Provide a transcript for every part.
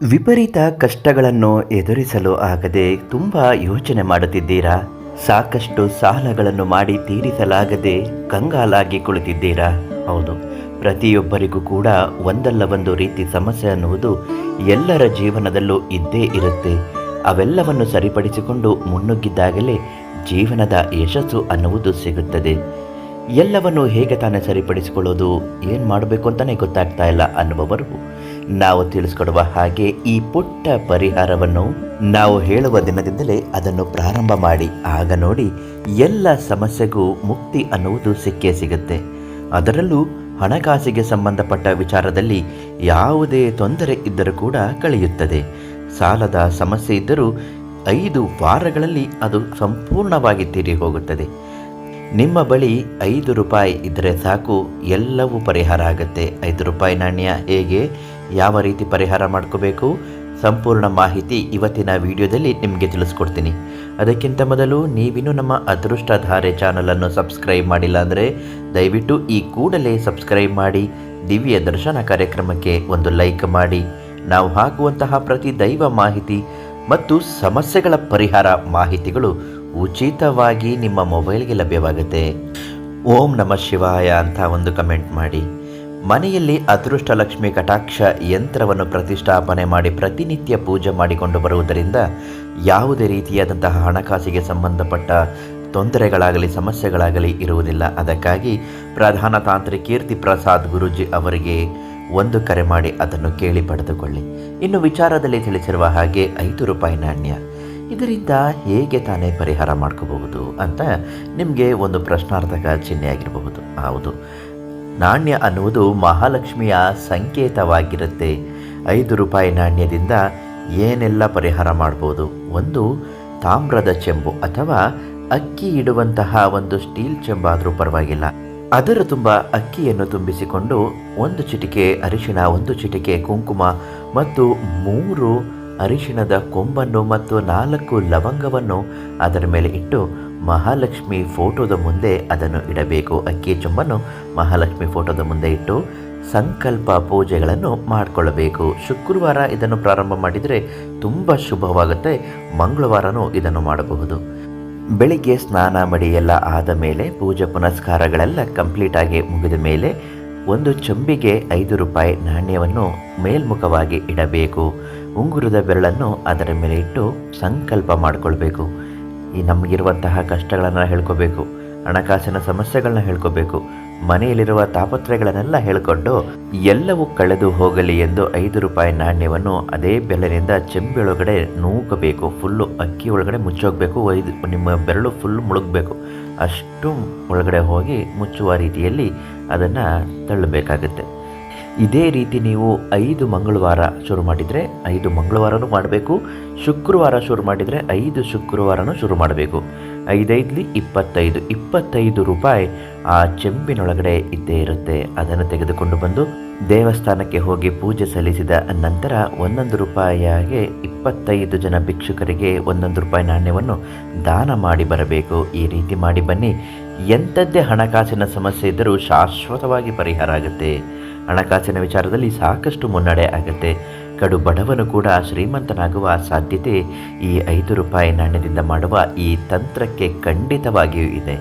ವಿಪರೀತ ಕಷ್ಟಗಳನ್ನು ಎದುರಿಸಲು ಆಗದೆ ತುಂಬ ಯೋಚನೆ ಮಾಡುತ್ತಿದ್ದೀರಾ? ಸಾಕಷ್ಟು ಸಾಲಗಳನ್ನು ಮಾಡಿ ತೀರಿಸಲಾಗದೆ ಕಂಗಾಲಾಗಿ ಕುಳಿತಿದ್ದೀರಾ? ಹೌದು, ಪ್ರತಿಯೊಬ್ಬರಿಗೂ ಕೂಡ ಒಂದಲ್ಲ ಒಂದು ರೀತಿ ಸಮಸ್ಯೆ ಅನ್ನುವುದು ಎಲ್ಲರ ಜೀವನದಲ್ಲೂ ಇದ್ದೇ ಇರುತ್ತೆ. ಅವೆಲ್ಲವನ್ನು ಸರಿಪಡಿಸಿಕೊಂಡು ಮುನ್ನುಗ್ಗಿದ್ದಾಗಲೇ ಜೀವನದ ಯಶಸ್ಸು ಅನ್ನುವುದು ಸಿಗುತ್ತದೆ. ಎಲ್ಲವನ್ನು ಹೇಗೆ ತಾನೇ ಸರಿಪಡಿಸಿಕೊಳ್ಳೋದು, ಏನು ಮಾಡಬೇಕು ಅಂತಲೇ ಗೊತ್ತಾಗ್ತಾ ಇಲ್ಲ ಅನ್ನುವವರು ನಾವು ತಿಳಿಸ್ಕೊಡುವ ಹಾಗೆ ಈ ಪುಟ್ಟ ಪರಿಹಾರವನ್ನು ನಾವು ಹೇಳುವ ದಿನದಿಂದಲೇ ಅದನ್ನು ಪ್ರಾರಂಭ ಮಾಡಿ. ಆಗ ನೋಡಿ, ಎಲ್ಲ ಸಮಸ್ಯೆಗೂ ಮುಕ್ತಿ ಅನ್ನುವುದು ಸಿಕ್ಕೇ ಸಿಗುತ್ತೆ. ಅದರಲ್ಲೂ ಹಣಕಾಸಿಗೆ ಸಂಬಂಧಪಟ್ಟ ವಿಚಾರದಲ್ಲಿ ಯಾವುದೇ ತೊಂದರೆ ಇದ್ದರೂ ಕೂಡ ಕಳೆಯುತ್ತದೆ. ಸಾಲದ ಸಮಸ್ಯೆ ಇದ್ದರೂ ಐದು ವಾರಗಳಲ್ಲಿ ಅದು ಸಂಪೂರ್ಣವಾಗಿ ತೀರಿ ಹೋಗುತ್ತದೆ. ನಿಮ್ಮ ಬಳಿ ಐದು ರೂಪಾಯಿ ಇದ್ದರೆ ಸಾಕು, ಎಲ್ಲವೂ ಪರಿಹಾರ ಆಗುತ್ತೆ. ಐದು ರೂಪಾಯಿ ನಾಣ್ಯ ಹೇಗೆ? ಯಾವ ರೀತಿ ಪರಿಹಾರ ಮಾಡ್ಕೋಬೇಕು? ಸಂಪೂರ್ಣ ಮಾಹಿತಿ ಇವತ್ತಿನ ವಿಡಿಯೋದಲ್ಲಿ ನಿಮಗೆ ತಿಳಿಸ್ಕೊಡ್ತೀನಿ. ಅದಕ್ಕಿಂತ ಮೊದಲು ನೀವಿನ್ನೂ ನಮ್ಮ ಅದೃಷ್ಟಧಾರೆ ಚಾನಲನ್ನು ಸಬ್ಸ್ಕ್ರೈಬ್ ಮಾಡಿಲ್ಲ ಅಂದರೆ ದಯವಿಟ್ಟು ಈ ಕೂಡಲೇ ಸಬ್ಸ್ಕ್ರೈಬ್ ಮಾಡಿ, ದಿವ್ಯ ದರ್ಶನ ಕಾರ್ಯಕ್ರಮಕ್ಕೆ ಒಂದು ಲೈಕ್ ಮಾಡಿ. ನಾವು ಹಾಕುವಂತಹ ಪ್ರತಿ ದೈವ ಮಾಹಿತಿ ಮತ್ತು ಸಮಸ್ಯೆಗಳ ಪರಿಹಾರ ಮಾಹಿತಿಗಳು ಉಚಿತವಾಗಿ ನಿಮ್ಮ ಮೊಬೈಲ್ಗೆ ಲಭ್ಯವಾಗುತ್ತೆ. ಓಂ ನಮ ಶಿವಾಯ ಅಂತ ಒಂದು ಕಮೆಂಟ್ ಮಾಡಿ. ಮನೆಯಲ್ಲಿ ಅದೃಷ್ಟ ಲಕ್ಷ್ಮಿ ಕಟಾಕ್ಷ ಯಂತ್ರವನ್ನು ಪ್ರತಿಷ್ಠಾಪನೆ ಮಾಡಿ ಪ್ರತಿನಿತ್ಯ ಪೂಜೆ ಮಾಡಿಕೊಂಡು ಬರುವುದರಿಂದ ಯಾವುದೇ ರೀತಿಯಾದಂತಹ ಹಣಕಾಸಿಗೆ ಸಂಬಂಧಪಟ್ಟ ತೊಂದರೆಗಳಾಗಲಿ, ಸಮಸ್ಯೆಗಳಾಗಲಿ ಇರುವುದಿಲ್ಲ. ಅದಕ್ಕಾಗಿ ಪ್ರಧಾನ ತಾಂತ್ರಿ ಕೀರ್ತಿ ಪ್ರಸಾದ್ ಗುರೂಜಿ ಅವರಿಗೆ ಒಂದು ಕರೆ ಮಾಡಿ ಅದನ್ನು ಕೇಳಿ ಪಡೆದುಕೊಳ್ಳಿ. ಇನ್ನು ವಿಚಾರದಲ್ಲಿ ತಿಳಿಸಿರುವ ಹಾಗೆ ಐದು ರೂಪಾಯಿ ನಾಣ್ಯ. ಇದರಿಂದ ಹೇಗೆ ತಾನೇ ಪರಿಹಾರ ಮಾಡ್ಕೋಬಹುದು ಅಂತ ನಿಮಗೆ ಒಂದು ಪ್ರಶ್ನಾರ್ಥಕ ಚಿಹ್ನೆಯಾಗಿರಬಹುದು ಹೌದು. ನಾಣ್ಯ ಅನ್ನುವುದು ಮಹಾಲಕ್ಷ್ಮಿಯ ಸಂಕೇತವಾಗಿರುತ್ತೆ. ಐದು ರೂಪಾಯಿ ನಾಣ್ಯದಿಂದ ಏನೆಲ್ಲ ಪರಿಹಾರ ಮಾಡ್ಬೋದು? ಒಂದು ತಾಮ್ರದ ಚೆಂಬು ಅಥವಾ ಅಕ್ಕಿ ಇಡುವಂತಹ ಒಂದು ಸ್ಟೀಲ್ ಚೆಂಬಾದರೂ ಪರವಾಗಿಲ್ಲ. ಅದರ ತುಂಬ ಅಕ್ಕಿಯನ್ನು ತುಂಬಿಸಿಕೊಂಡು ಒಂದು ಚಿಟಿಕೆ ಅರಿಶಿಣ, ಒಂದು ಚಿಟಿಕೆ ಕುಂಕುಮ ಮತ್ತು ಮೂರು ಅರಿಶಿಣದ ಕೊಂಬನ್ನು ಮತ್ತು ನಾಲ್ಕು ಲವಂಗವನ್ನು ಅದರ ಮೇಲೆ ಇಟ್ಟು ಮಹಾಲಕ್ಷ್ಮಿ ಫೋಟೋದ ಮುಂದೆ ಅದನ್ನು ಇಡಬೇಕು. ಅಕ್ಕಿ ಚೊಂಬನ್ನು ಮಹಾಲಕ್ಷ್ಮಿ ಫೋಟೋದ ಮುಂದೆ ಇಟ್ಟು ಸಂಕಲ್ಪ ಪೂಜೆಗಳನ್ನು ಮಾಡಿಕೊಳ್ಳಬೇಕು. ಶುಕ್ರವಾರ ಇದನ್ನು ಪ್ರಾರಂಭ ಮಾಡಿದರೆ ತುಂಬ ಶುಭವಾಗುತ್ತೆ. ಮಂಗಳವಾರನೂ ಇದನ್ನು ಮಾಡಬಹುದು. ಬೆಳಿಗ್ಗೆ ಸ್ನಾನ ಮಡಿ ಎಲ್ಲ ಆದ ಮೇಲೆ ಪೂಜೆ ಪುನಸ್ಕಾರಗಳೆಲ್ಲ ಕಂಪ್ಲೀಟ್ ಆಗಿ ಮುಗಿದ ಮೇಲೆ ಒಂದು ಚೊಂಬಿಗೆ ಐದು ರೂಪಾಯಿ ನಾಣ್ಯವನ್ನು ಮೇಲ್ಮುಖವಾಗಿ ಇಡಬೇಕು. ಉಂಗುರದ ಬೆರಳನ್ನು ಅದರ ಮೇಲೆ ಇಟ್ಟು ಸಂಕಲ್ಪ ಮಾಡಿಕೊಳ್ಬೇಕು. ಈ ನಮಗಿರುವಂತಹ ಕಷ್ಟಗಳನ್ನು ಹೇಳ್ಕೋಬೇಕು, ಹಣಕಾಸಿನ ಸಮಸ್ಯೆಗಳನ್ನ ಹೇಳ್ಕೋಬೇಕು, ಮನೆಯಲ್ಲಿರುವ ತಾಪತ್ರಯಗಳನ್ನೆಲ್ಲ ಹೇಳಿಕೊಂಡು ಎಲ್ಲವೂ ಕಳೆದು ಹೋಗಲಿ ಎಂದು ಐದು ರೂಪಾಯಿ ನಾಣ್ಯವನ್ನು ಅದೇ ಬೆಲೆಯಿಂದ ಚೆಂಬಿ ಒಳಗಡೆ ನೂಕಬೇಕು ಫುಲ್ಲು ಅಕ್ಕಿ ಒಳಗಡೆ ಮುಚ್ಚೋಗಬೇಕು, ಐದು ನಿಮ್ಮ ಬೆರಳು ಫುಲ್ ಮುಳುಗಬೇಕು. ಅಷ್ಟು ಒಳಗಡೆ ಹೋಗಿ ಮುಚ್ಚುವ ರೀತಿಯಲ್ಲಿ ಅದನ್ನು ತಳ್ಳಬೇಕಾಗುತ್ತೆ. ಇದೇ ರೀತಿ ನೀವು ಐದು ಮಂಗಳವಾರ ಶುರು ಮಾಡಿದರೆ ಐದು ಮಂಗಳವಾರನೂ ಮಾಡಬೇಕು, ಶುಕ್ರವಾರ ಶುರು ಮಾಡಿದರೆ ಐದು ಶುಕ್ರವಾರನೂ ಶುರು ಮಾಡಬೇಕು. ಐದೈದ್ಲಿ ಇಪ್ಪತ್ತೈದು ಇಪ್ಪತ್ತೈದು ರೂಪಾಯಿ ಆ ಚೆಂಬಿನೊಳಗಡೆ ಇದ್ದೇ ಇರುತ್ತೆ. ಅದನ್ನು ತೆಗೆದುಕೊಂಡು ಬಂದು ದೇವಸ್ಥಾನಕ್ಕೆ ಹೋಗಿ ಪೂಜೆ ಸಲ್ಲಿಸಿದ ನಂತರ ಒಂದೊಂದು ರೂಪಾಯಿಯಾಗಿ ಇಪ್ಪತ್ತೈದು ಜನ ಭಿಕ್ಷುಕರಿಗೆ ಒಂದೊಂದು ರೂಪಾಯಿ ನಾಣ್ಯವನ್ನು ದಾನ ಮಾಡಿ ಬರಬೇಕು. ಈ ರೀತಿ ಮಾಡಿ ಬನ್ನಿ. ಎಂಥದ್ದೇ ಹಣಕಾಸಿನ ಸಮಸ್ಯೆ ಇದ್ದರೂ ಶಾಶ್ವತವಾಗಿ ಪರಿಹಾರ ಆಗುತ್ತೆ. ಹಣಕಾಸಿನ ವಿಚಾರದಲ್ಲಿ ಸಾಕಷ್ಟು ಮುನ್ನಡೆ ಆಗುತ್ತೆ. ಕಡು ಬಡವನು ಕೂಡ ಶ್ರೀಮಂತನಾಗುವ ಸಾಧ್ಯತೆ ಈ ಐದು ರೂಪಾಯಿ ನಾಣ್ಯದಿಂದ ಮಾಡುವ ಈ ತಂತ್ರಕ್ಕೆ ಖಂಡಿತವಾಗಿಯೂ ಇದೆ.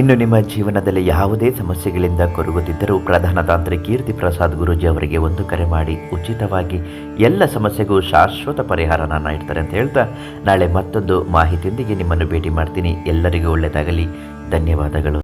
ಇನ್ನು ನಿಮ್ಮ ಜೀವನದಲ್ಲಿ ಯಾವುದೇ ಸಮಸ್ಯೆಗಳಿಂದ ಕೊರಗುತ್ತಿದ್ದರೂ ಪ್ರಧಾನ ತಾಂತ್ರಿ ಕೀರ್ತಿ ಪ್ರಸಾದ್ ಗುರೂಜಿ ಅವರಿಗೆ ಒಂದು ಕರೆ ಮಾಡಿ, ಉಚಿತವಾಗಿ ಎಲ್ಲ ಸಮಸ್ಯೆಗೂ ಶಾಶ್ವತ ಪರಿಹಾರನ ನೀಡ್ತಾರೆ ಅಂತ ಹೇಳ್ತಾ ನಾಳೆ ಮತ್ತೊಂದು ಮಾಹಿತಿಯೊಂದಿಗೆ ನಿಮ್ಮನ್ನು ಭೇಟಿ ಮಾಡ್ತೀನಿ. ಎಲ್ಲರಿಗೂ ಒಳ್ಳೆಯದಾಗಲಿ. ಧನ್ಯವಾದಗಳು.